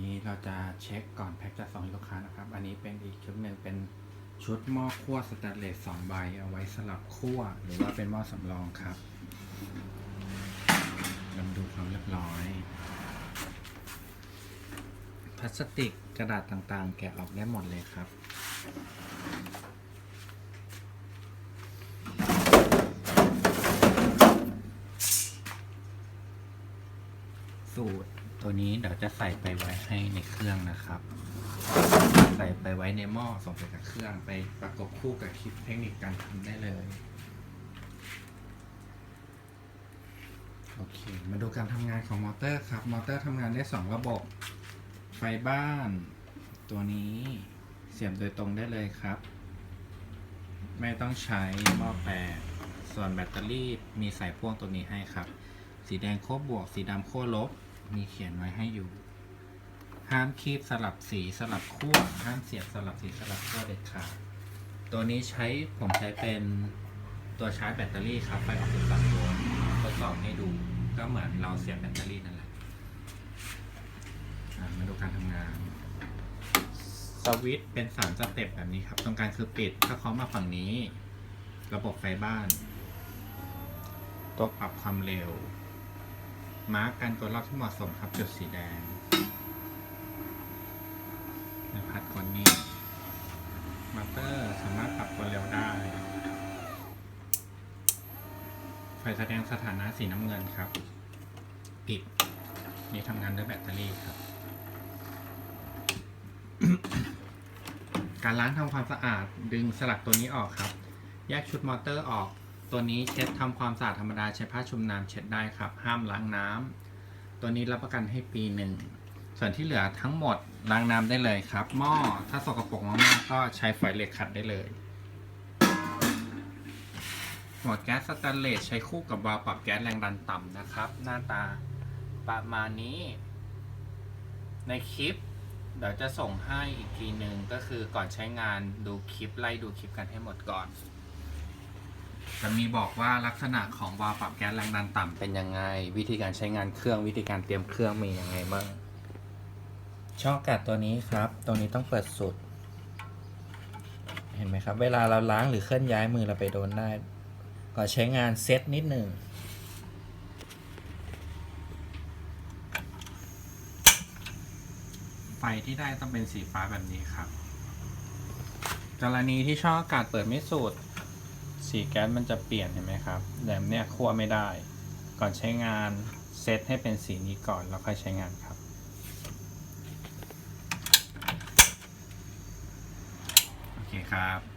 นี้เราจะเช็คก่อนแพ็กจะส่งให้ลูกค้านะครับ อันนี้เป็นอีกชุดหนึ่งเป็นชุดหม้อคั่วสแตนเลสสองใบ เอาไว้สลับคั่ว หรือว่าเป็นหม้อสำรองครับเรามาดูความเรียบร้อยพลาสติกกระดาษต่างๆ แกะออกได้หมดเลยครับสูตร ตัวนี้เดี๋ยวจะใส่ไปไว้ให้ในเครื่องนะครับ ใส่ไปไว้ในหม้อส่งไปกับเครื่องไปประกบคู่กับคลิปเทคนิคการทำได้เลยโอเค มาดูการทำงานของมอเตอร์ครับ มอเตอร์ทำงานได้ 2 ระบบ ไฟบ้าน ตัวนี้เสียบโดยตรงได้เลยครับ ไม่ต้องใช้หม้อแปลงส่วนแบตเตอรี่มีสายพ่วงตัวนี้ให้ครับ สีแดงโคบวก สีดำโค้ลบ มีเขียนไว้ให้อยู่ ห้ามคีบสลับสีสลับขั้วห้ามเสียบสลับสีสลับขั้วเด็ดขาดตัวนี้ใช้ผมใช้เป็นตัวชาร์จแบตเตอรี่ครับไฟออก13โวลต์ทดสอบให้ดูก็เหมือนเราเสียบแบตเตอรี่นั่นแหละอะมาดูการทำงาน สวิตช์เป็นสามสเต็ปแบบนี้ครับ ตรงกลางคือปิด ถ้าเขามาฝั่งนี้ ระบบไฟบ้าน ตัวปรับความเร็ว มาร์กการกดรอบที่เหมาะสมครับจุดสีแดงในพัดกดนี้มอเตอร์สามารถปรับความเร็วได้ ไฟแสดงสถานะสีน้ำเงินครับ ปิด นี่ทำงานด้วยแบตเตอรี่ครับ การล้างทำความสะอาดดึงสลักตัวนี้ออกครับ แยกชุดมอเตอร์ออก ตัวนี้เช็ดทำความสะอาดธรรมดาใช้ผ้าชุบน้ำเช็ดได้ครับ ห้ามล้างน้ำตัวนี้รับประกันให้ปีหนึ่ง ส่วนที่เหลือทั้งหมดล้างน้ำได้เลยครับ หม้อถ้าสกปรกมากๆก็ใช้ฝอยเหล็กขัดได้เลย หัวแก๊สสแตนเลสใช้คู่กับวาล์วปรับแก๊สแรงดันต่ำนะครับ หน้าตาประมาณนี้ ในคลิปเดี๋ยวจะส่งให้อีกทีหนึ่งก็คือก่อนใช้งานดูคลิปไล่ดูคลิปกันให้หมดก่อน จะมีบอกว่าลักษณะของวาล์วปรับแก๊สแรงดันต่ำเป็นยังไง วิธีการใช้งานเครื่องวิธีการเตรียมเครื่องมียังไงบ้างช่องกัดตัวนี้ครับ ตัวนี้ต้องเปิดสุด เห็นไหมครับ เวลาเราล้างหรือเคลื่อนย้ายมือเราไปโดนได้ก่อนใช้งานเซตนิดหนึ่งไฟที่ได้ต้องเป็นสีฟ้าแบบนี้ครับ กรณีที่ช่องอากาศเปิดไม่สุด สีแก๊สมันจะเปลี่ยนเห็นไหมครับแหลมเนี่ยคั่วไม่ได้ ก่อนใช้งานเซตให้เป็นสีนี้ก่อนแล้วค่อยใช้งานครับโอเคครับ